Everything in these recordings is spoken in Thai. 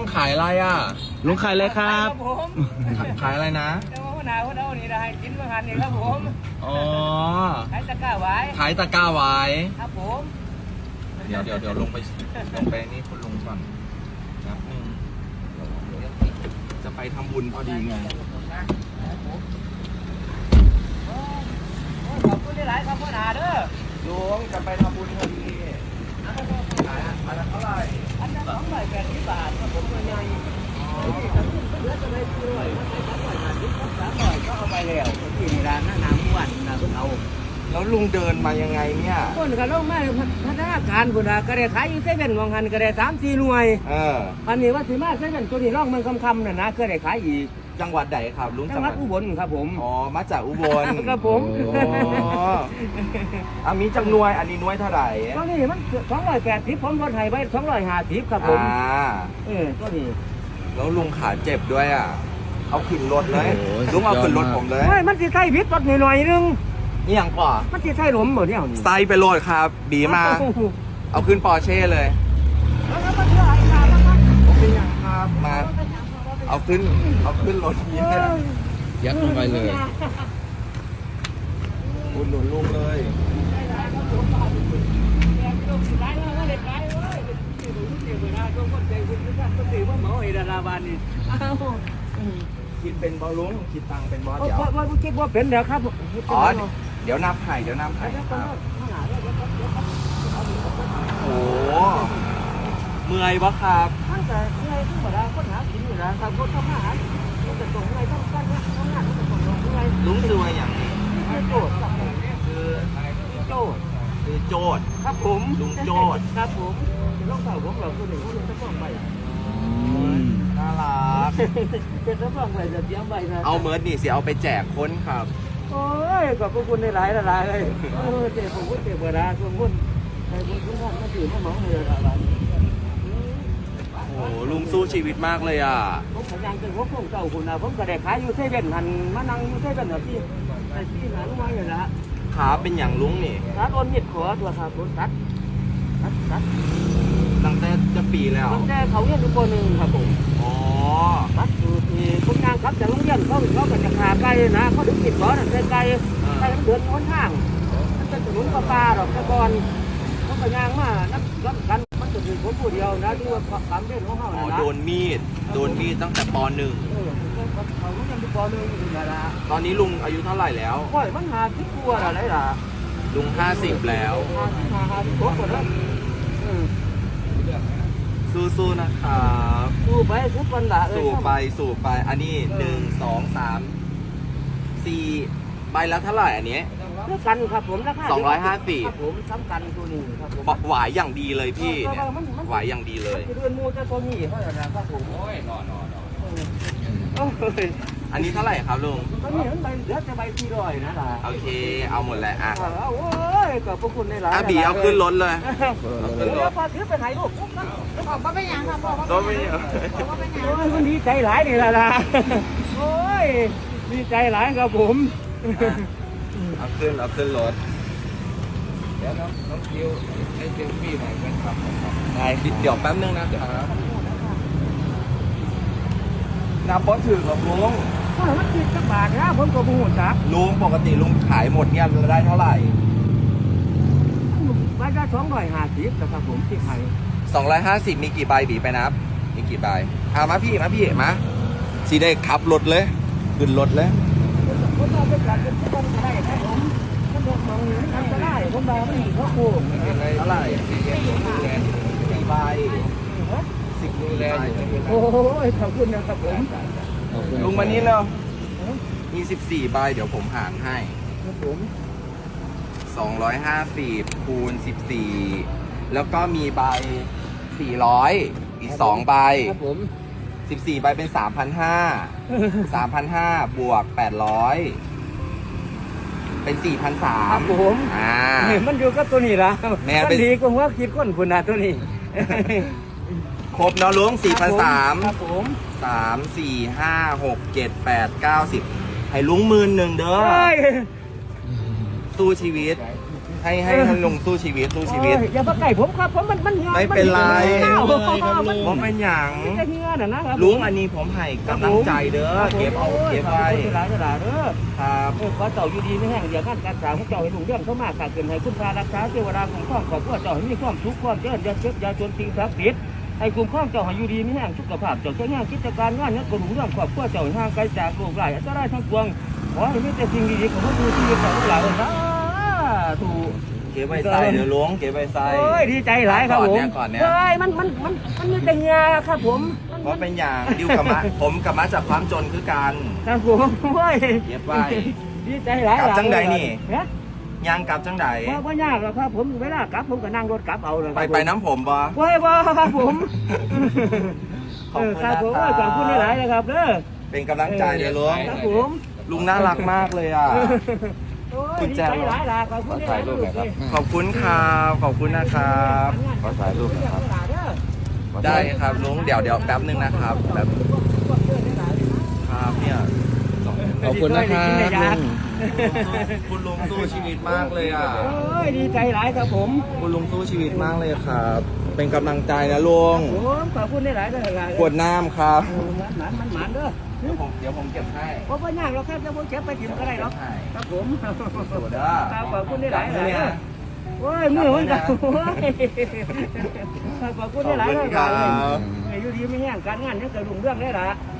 งขายอะไรอะ ลุงขายอะไรครับ ผมขายอะไรนะ แต่ว่าหัวหน้าหัวเอานี่นะให้กินมาหันนี่ครับผมอ๋อ ให้ตะกร้าไว้ขายตะกร้าไว้ ครับผมเดี๋ยวเดี๋ยวเดี๋ยวลงไปลงไปนี่คุณลุงก่อนแป๊บนึงจะไปทำบุญพอดีไงขอบคุณหลายๆครับหัวหน้าเด้อลุงจะไปทำบุญ แล้วที่นี่ร้านน้ำม้วนนะเพิ่นเอาแล้วลุงเดินมายังไงเนี่ยคนก็ลงมาพัฒนาการพุ่นน่ะก็ได้ขายอยู่เซเว่นวางหันก็ได้สามสี่หน่วยเอออันนี้ว่าสิมาเซเว่นตัวนี้ร่องมันคำๆน่ะนะก็ได้ขายอีก จังหวัดไหนครับลุงจังหวัดอุบลครับผม อ๋อ มาจากอุบลครับผมอ๋ออะมีจังหนวยอันนี้หนวยเท่าไหร่ตัวนี้มันสองร้อยแปดสิบผมลดให้ไว้สองร้อยห้าสิบครับผมอ่าเออตัวนี้แล้วลุงขาเจ็บด้วยอะ เอาขึ้นรถเลยโอ้โหลุงเอาขึ้นรถสุดยอดมากผมเลยเฮ้ยมันสิใส่พิษรถหน่อยๆนึงนี่อย่างก่อมันสิใส่หลมหมดเนี่ยนี่ไซไปโหลดครับบีมา เอาขึ้นปอร์เช่เลยแล้วก็มาเชื่อไอ้ข่าวแล้วมันผมเป็นอย่างครับมา เอาขึ้น เอาขึ้นรถนี้เออยัดลงไปเลยอุดหนุนลุงเลยคิดเป็นบอลลุงคิดตังค์เป็นบอสเดี๋ยวว่าคิดว่าเป็นเดี๋ยวครับอ๋อเดี๋ยวนับไข่เดี๋ยวนับไข่ครับโอ้โห เมื่อยปะครับมันแต่เมื่อยขึ้นมาแล้วคนหากินอยู่แล้วครับคนทำอาหารมันจะส่งอะไรต้องการเนี่ยต้องงานมันจะส่งอะไรลุงซื้อมาอย่างนี้ไม่โจทย์ครับผมซื้อโจทย์ซื้อโจทย์ครับผมลุงโจทย์ครับผมต้องเต่าผมเราคนหนึ่งคนหนึ่งจะต้องไปน่ารักเป็นจะต้องไปจะเตรียมไปนะเอาเมิร์ดนี่สิเอาไปแจกคนครับโอ้ยขอบคุณในหลายหลายเลยเออเจ็บผมก็เจ็บเวลาส่วนคนในบุญคุณท่านมาถือมาหมองเลยอะ โอ้โหลุงสู้ชีวิตมากเลยอะผมพยายามจะพบพวกเจ้าคุณนะผมก็ได้ขายอยู่เซเว่นหันมานั่งอยู่เซเว่นแบบที่ไอ้ที่หาลูกไม้อยู่ละขาเป็นอย่างลุงนี่ตัดโอนมิดขอตัวครับผมตัดตัดตัดตั้งแต่จะปีแล้วตั้งแต่เขาเรียนอยู่ปหนึ่งครับผมอ๋อตัดอยู่ที่ผมงานครับจากโรงเรียนเขาเขาก็จะขาไกลนะเขาถึงมิดขอนั่นไกลไกลไกลมันเดินหนทางมันเป็นถนนปลาปลาดอกตะกอนเขาก็ย่างมานับรับกันมันจะเป็น ผมผู้เดียวนะที่ว่าความเป็นของเขาอ๋อนะนะโดนมีด โดนมีดตั้งแต่ปหนึ่งเออเขาเรียนอยู่ปหนึ่งอยู่นะนะตอนนี้ลุงอายุเท่าไหร่แล้วก้อยมันหาที่กลัวอะไรล่ะลุงห้าสิบแล้ว หาที่หาหาที่โคตรแล้วเออสู้ๆนะครับสู้ไปทุกวันละเออ สู่ไปสู่ไปอันนี้หนึ่งสองสามสี่ใบละเท่าไหร่อันนี้ เท่ากันครับผมราคาสองร้อยห้าสิบ ครับผมซ้ำกันตัวนี้ครับผมบอกหวายอย่างดีเลยพี่เนี่ยหวายอย่างดีเลยมันจะเดือนมูจะตัวนี้เท่าไหร่นะครับผมโอ้ยนอนนอนโอ้ยอันนี้เท่าไหร่ครับลุงตอนนี้มันใบเหลือจะใบที่ร้อยนะล่ะโอเค เอาหมดแล้วอะเอาโอ้ยขอบพระคุณในหลายอะบีเอาขึ้นรถเลยเดี๋ยวพอถือไปไหนลูกบอกว่าเป็นอย่างค่ะบอกว่ารถไม่เยอะบอกว่าเป็นอย่างโอ้ยมันดีใจหลายนี่ล่ะล่ะโอ้ยดีใจหลายครับผม เอาขึ้นเอาขึ้นรถเดี๋ยวน้องน้องคิวให้เซลฟี่หน่อยเป็นครับได้เดี๋ยวแป๊บนึงนะครับนับบอสถือกับลุงว่ามันติดสักบาทนะผมก็บูจักลุงปกติลุงขายหมดเนี่ยได้เท่าไหร่ใบละสองร้อยห้าสิบนะครับผมที่ไทย250มีกี่ใบบีไปนับ มีกี่ใบเอามาพี่มาพี่มาสีได้ขับรถเลย ขึ้นรถเลยผมเอันตรายผบาไม่เขาโกงอะไรสี่ใบสิบใบโอ้ยขอบคุณนะครับผมลุงวันนี้เนาะมีสิบสี่ใบเดี๋ยวผมหารให้สองร้อยห้าสิบคูณสิบสี่แล้วก็มีใบสี่ร้อยอีกสองใบสิบสี่ใบเป็นสามพันห้าสามพันห้าบวกแปดร้อย เป็นครับผ4,300มอ่ามันอยู่กับตัวนี้ละแม่มันเป็นดีกว่าว่าคิดคนคุณนะตัวนี้ครบเนาะลุง4,300ครับผมสามสี่ห้าหกเจ็ดแปดเก้าสิบให้ลุงหมื่นหนึ่งเด้อเฮ้ยสู้ชีวิต ให้ให้ให้ลุงสู้ชีวิตสู้ชีวิต โอ้ยอย่ามาใกล้ผมครับผมมันมันหงื่อไม่เป็นไร มันหงื่อมันผมเป็นอย่างมันจะเหงื่อน่ะนะครับลุงอันนี้ผมให้กำลังใจเด้อครับผมเก็บเอาเก็บไว้โอ้ยหลายหลายเด้อครับเออขอเจ้าอยู่ดีไม่แห้งเดี๋ยวกันการสาวของเจ้าให้ลุงเรื่องเข้ามาขาดเกินให้คุณพารักษาเทวดาคุ้มครองขอบคุณเจ้าให้มีความสุขความเจริญอย่าเจ็บอย่าจนสิ่งศักดิ์สิทธิ์ให้คุ้มครองเจ้าให้อยู่ดีไม่แห้งสุขภาพเจ้าใช้งานกิจการงานนั้นก็รุ่งเรื่องครอบครัวเจ้าให้ห่างไกลจากโรคร้ายอันตรายทั้งปวงขอให้มีแต่สิ่งดีๆของพระดูชีวิตเจ้าทั้งหลายเลยนะถู กเก็บไว้ใส่เดี๋ยวลุงเก็บไว้ใส่ โอ้ยดีใจหลายครับผมก่อนเนี่ยก่อนเนี่ย เฮ้ยมันมันมันมันมีแต่เหงาครับผมมันเพราะเป็นอย่างดิวกับมะผมกับมะจากความจนคือกัน ครับผมโอ้ยเก็บไว้ดีใจหลายกลับจังใดนี่ ฮะยางกลับจังไดว่าว่ายากหรอกครับผมเวลากลับผมก็นั่งรถกลับเอาเลยไปไปน้ำผมบ่ว้ายว้าครับผมขอบคุณเครับผมนะครับขอบคุณหลายๆนะครับเด้อเป็นกำลังใจเดี๋ยวลุงครับผม ลุงน่ารักมากเลยอะ โอ้ยคุณดีแจ้ใจงหลายๆขอบคุณหลายๆลูกเลยขอบคุณครับขอบคุณนะครับ ขอถ่ายรูปหนะครับ ได้ครับลุงเดี๋ยวเดี๋ยวแป๊บนึงนะครับแป๊บครับเนี่ยขอบคุณนะครับลุง คุณลุงสู้ชีวิตมากเลยอะ โอ้ยดีใจหลายครับผม คุณลุงสู้ชีวิตมากเลยครับ เป็นกำลังใจนะลุงผมขอบคุณหลายๆเด้อหลายๆขวดน้ำครับหมานมันหมานเด้อเดี๋ยวผมเดี๋ยวผมเก็บให้เพราะว่ายากเราแค่จะพูดเก็บไปถิ่มก็ได้หรอกครับผมตัวเด้อครับขอบคุณหลายๆเนี่เลยยโอ้ยมือมันกันโอ้ยขอบคุณหลายๆเลยครับอยู่ดีไม่แห้งการงานนี่ก็รุ่งเรื่องได้ละไ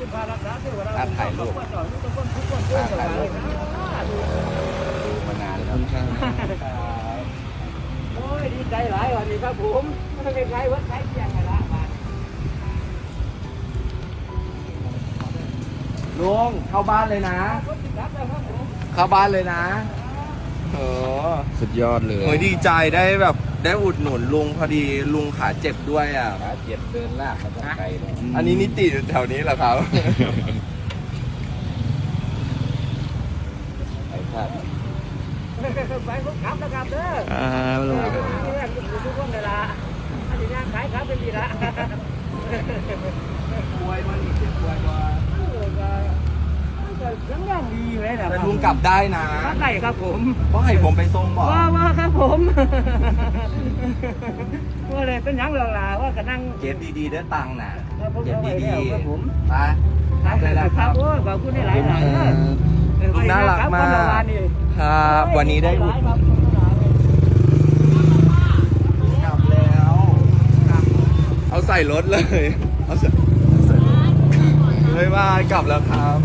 อ้คุณพารักษาเทวดาอะถ่ายรูปต่อทุกคนทุกคนทุกคนเลยนะมานานแล้วครับโอ้ยดีใจหลายวันนี้ครับผมไม่ได้ใช้วัดใช้เพียงไงละบาทลุงเข้าบ้านเลยนะครับแล้วครับผมเข้าบ้านเลยนะเออสุดยอดเลยโอ้ยดีใจได้แบบ ได้อุดหนุนลุงพอดีลุงขาเจ็บด้วยอะ ขาเจ็บเดินลากมาตั้งไกลเลยอันนี้นิติอยู่แถวนี้เหรอครับ ไปพลาดไปผมขับแล้วครับเด้ออ่าลุงทุกคนเลยละอันนี้ย่างขายครับเป็นดีละป่วยมันอีกป่วยมายังยังดีเลยนะแต่ลุงกลับได้นะครับได้ครับผมเพราะให้ผมไปส่งบอกว่าว่าครับผม ว่าเลยเป็นหยังเรื่องลาว่าก็นั่งเก็บดีๆเด้อตังค์นะครับผมเก็บเอาไว้ดีแล้วครับผมๆไปครับได้แล้วคครัรับบ โอ้ยขอบคุณหลายๆหลายๆเด้อลุงน่ารักมาก ครับวันนี้ได้อุดกลับแล้ว เอาใส่รถเลย เอาใส่ใส่รถเฮ้ยว่ากลับแล้วครับ